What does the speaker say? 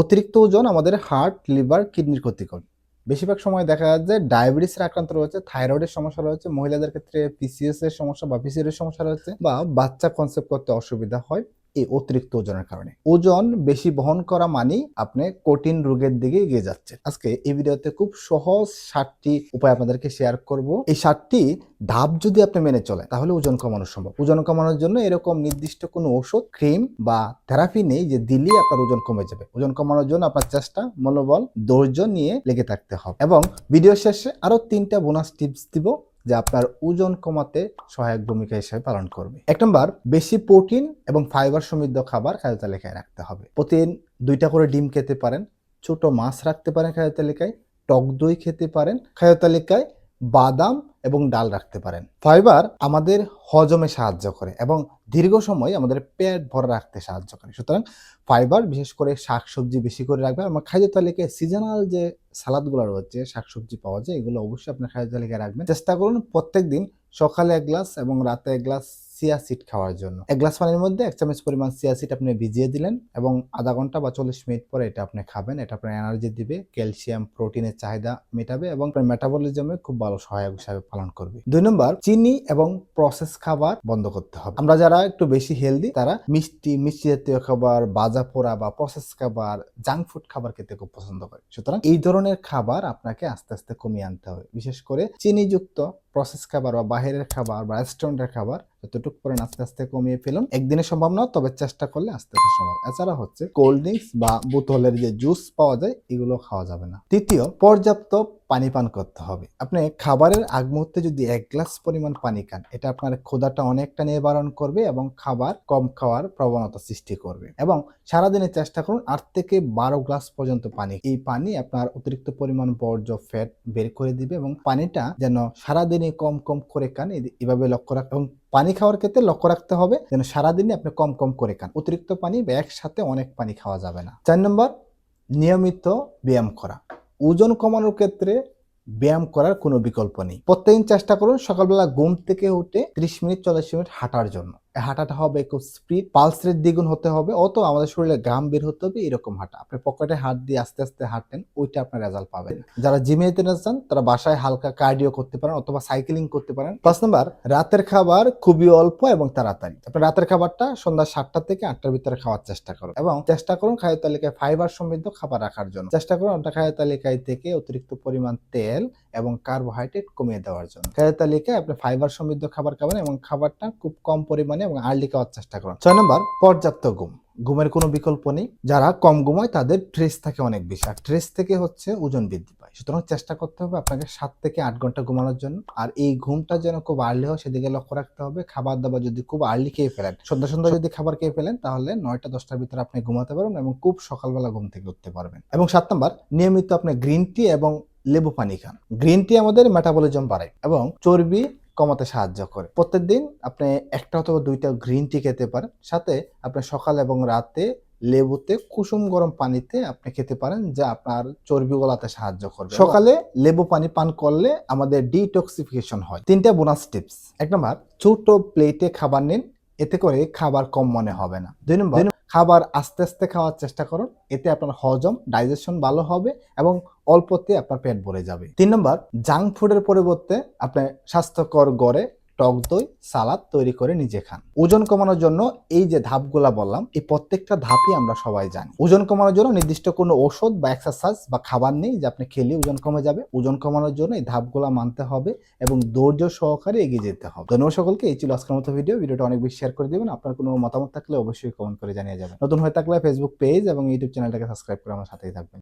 অতিরিক্ত ওজন আমাদের হার্ট, লিভার, কিডনির ক্ষতি করে বেশিরভাগ সময় দেখা যায় যে ডায়াবেটিসের আক্রান্ত রয়েছে, থাইরয়েডের সমস্যা রয়েছে, মহিলাদের ক্ষেত্রে পিসিএস এর সমস্যা বা পিসিএর সমস্যা রয়েছে বা বাচ্চা কনসেপ্ট করতে অসুবিধা হয়। এই অতিরিক্ত ওজনের কারণে। ওজন বেশি বহন করা মানেই আপনি কঠিন রোগের দিকে এগিয়ে যাচ্ছে আজকে এই ভিডিওতে খুব সহজ সাতটি উপায় আপনাদেরকে শেয়ার করব। এই সাতটি ধাপ যদি আপনি মেনে চলেন, তাহলে ওজন কমানো সম্ভব। ওজন কমানোর জন্য এরকম নির্দিষ্ট কোনো ওষুধ ক্রিম বা থেরাপি নেই যে দিলেই আপনার ওজন কমে যাবে। ওজন কমানোর জন্য আপনার চেষ্টা, মনোবল, ধৈর্য নিয়ে লেগে থাকতে হবে। এবং ভিডিও শেষে আরও তিনটা বোনাস টিপস দিব। যে আপনার ওজন কমাতে সহায়ক ভূমিকা হিসেবে পালন করবে। এক নম্বর, বেশি প্রোটিন এবং ফাইবার সমৃদ্ধ খাবার খাদ্য তালিকায় রাখতে হবে। প্রতিদিন দুইটা করে ডিম খেতে পারেন, ছোট মাছ রাখতে পারেন খাদ্য তালিকায়, টক দই খেতে পারেন খাদ্য তালিকায় বাদাম এবং ডাল রাখতে পারেন। ফাইবার আমাদের হজমে সাহায্য করে এবং দীর্ঘ সময় আমাদের পেট ভরে রাখতে সাহায্য করে। সুতরাং ফাইবার বিশেষ করে শাকসবজি বেশি করে রাখবেন। আমার খাদ্য তালিকায় সিজনাল যে সালাদগুলো রয়েছে, শাকসবজি পাওয়া যায়, এগুলো অবশ্যই আপনার খাদ্য তালিকায় রাখবেন। চেষ্টা করুন প্রত্যেক দিন সকালে এক গ্লাস এবং রাতে এক গ্লাস চিয়া সিড খাওয়ার জন্য। এক গ্লাস পানির মধ্যে এক চামচ পরিমাণ চিয়া সিড আপনি ভিজিয়ে দিলেন এবং আধা ঘণ্টা বা চল্লিশ মিনিট পরে এটা আপনি খাবেন। এটা আপনার এনার্জি দিবে, ক্যালসিয়াম, প্রোটিনের চাহিদা মেটাবে এবং আপনার মেটাবলিজমে খুব ভালো সহায়ক হিসাবে পালন করবে। দুই নম্বর, চিনি এবং প্রসেস খাবার বন্ধ করতে হবে। আমরা যারা একটু বেশি হেলদি তারা মিষ্টি মিষ্টি জাতীয় খাবার, বাজা পোড়া বা প্রসেস খাবার জাঙ্ক ফুড খাবার খেতে খুব পছন্দ করে। সুতরাং এই ধরনের খাবার আপনাকে আস্তে আস্তে কমিয়ে আনতে হবে। বিশেষ করে চিনিযুক্ত প্রসেস খাবার বা বাহিরের খাবার বা রেস্টুরেন্টের খাবার যতটুকু করে আস্তে আস্তে কমিয়ে ফেলুন, একদিনে সম্ভব না তবে চেষ্টা করলে আস্তে আস্তে সম্ভব। এছাড়া হচ্ছে কোল্ড ড্রিঙ্কস বা বোতলের যে জুস পাওয়া যায়, এগুলো খাওয়া যাবে না। তৃতীয়, পর্যাপ্ত পানি পান করতে হবে। আপনি খাবারের আগ মুহূর্তে যদি এক গ্লাস পরিমাণ পানি খান, এটা আপনার ক্ষুধাটা অনেকটা নিবারণ করবে এবং খাবার কম খাওয়ার প্রবণতা সৃষ্টি করবে। এবং সারাদিনে চেষ্টা করুন আট থেকে বারো গ্লাস পর্যন্ত পানি। এই পানি আপনার অতিরিক্ত পরিমাণ বর্জ্য, ফ্যাট বের করে দিবে এবং পানিটা যেন সারাদিনে কম কম করে খান এভাবে লক্ষ্য রাখ এবং পানি খাওয়ার ক্ষেত্রে লক্ষ্য রাখতে হবে যেন সারাদিনে আপনি কম কম করে খান। অতিরিক্ত পানি বা একসাথে অনেক পানি খাওয়া যাবে না। চার নম্বর, নিয়মিত ব্যায়াম করা। ওজন কমানোর ক্ষেত্রে ব্যায়াম করার কোনো বিকল্প নেই। প্রত্যেকদিন চেষ্টা করুন সকালবেলা ঘুম থেকে উঠে ত্রিশ মিনিট, চল্লিশ মিনিট হাঁটার জন্য। হাঁটাটা হবে খুব স্পিড পালস রেট দ্বিগুণ হতে হবে, অত আমাদের শরীরে ঘাম বের হতে হবে, এরকম হাঁটা। আপনি পকেটে হাত দিয়ে আস্তে আস্তে হাঁটেন ওইটা আপনার রেজাল্ট পাবেন। যারা জিমে যেতে না চান, তারা বাসায় হালকা কার্ডিও করতে পারেন অথবা সাইকেলিং করতে পারেন। পাঁচ নাম্বার রাতের খাবার খুবই অল্প এবং তাড়াতাড়ি। আপনি রাতের খাবারটা সন্ধ্যা সাতটা থেকে আটটার ভিতরে খাওয়ার চেষ্টা করুন এবং চেষ্টা করুন খাদ্য তালিকায় ফাইবার সমৃদ্ধ খাবার রাখার জন্য। চেষ্টা করুন আপনার খাদ্য তালিকায় থেকে অতিরিক্ত পরিমাণ তেল এবং কার্বোহাইড্রেট কমিয়ে দেওয়ার জন্য। খাদ্য তালিকায় আপনি ফাইবার সমৃদ্ধ খাবার খাবেন এবং খাবারটা খুব কম পরিমাণে এবং আর্লি খাওয়ার চেষ্টা করুন। ছয় নম্বর, পর্যাপ্ত ঘুম। ঘুমের কোনো বিকল্প নেই। যারা কম ঘুমায়, তাদের ট্রেস থাকে অনেক বেশি। আর ট্রেস থেকে হচ্ছে ওজন বৃদ্ধি পায়। সুতরাং চেষ্টা করতে হবে আপনাকে সাত থেকে আট ঘণ্টা ঘুমানোর জন্য। আর এই ঘুমটা যেন খুব আর্লি হয়, সেদিকে লক্ষ্য রাখতে হবে। খাবার দাবার যদি খুব আর্লি খেয়ে ফেলেন, সন্ধ্যা সন্ধ্যা যদি খাবার খেয়ে ফেলেন, তাহলে নয়টা, দশটার ভিতরে আপনি ঘুমাতে পারবেন এবং খুব সকালবেলা ঘুম থেকে উঠতে পারবেন। এবং সাত নম্বর, নিয়মিত আপনি গ্রিন টি এবং লেবু পানি খান। গ্রিন টি আমাদের মেটাবলিজম বাড়ায় এবং চর্বি কমাতে সাহায্য করে। প্রত্যেক দিন আপনি একটা অথবা দুইটা গ্রিন টি খেতে পারেন। সাথে আপনি সকাল এবং রাতে লেবুতে কুসুম গরম পানিতে আপনি খেতে পারেন যা আপনার চর্বি গলাতে সাহায্য করবে। সকালে লেবু পানি পান করলে আমাদের ডিটক্সিফিকেশন হয়। তিনটা বোনাস টিপস এক নম্বর ছোট প্লেটে খাবার নিন এতে করে খাবার কম মনে হবে না। দুই নম্বর খাবার আস্তে আস্তে খাওয়ার চেষ্টা করুন। এতে আপনার হজম ডাইজেশন ভালো হবে এবং অল্পতে আপনার পেট ভরে যাবে। তিন নম্বর জাঙ্ক ফুডের পরিবর্তে আপনি স্বাস্থ্যকর গড়ে টক দই, সালাদ তৈরি করে নিজে খান। ওজন কমানোর জন্য এই যে ধাপগুলা বললাম, এই প্রত্যেকটা ধাপই আমরা সবাই জানি। ওজন কমানোর জন্য নির্দিষ্ট কোনো ওষুধ বা এক্সারসাইজ বা খাবার নেই যে আপনি খেলে ওজন কমে যাবে। ওজন কমানোর জন্য এই ধাপগুলা মানতে হবে এবং ধৈর্য সহকারে এগিয়ে যেতে হবে। ধন্যবাদ সকলকে। এই ছিল আজকের মতো ভিডিও ভিডিওটা অনেক বেশি শেয়ার করে দেবেন। আপনার কোনো মতামত থাকলে অবশ্যই কমেন্ট করে জানিয়ে যাবেন। নতুন হয়ে থাকলে ফেসবুক পেজ এবং ইউটিউব চ্যানেলটাকে সাবস্ক্রাইব করে আমার সাথেই থাকবেন।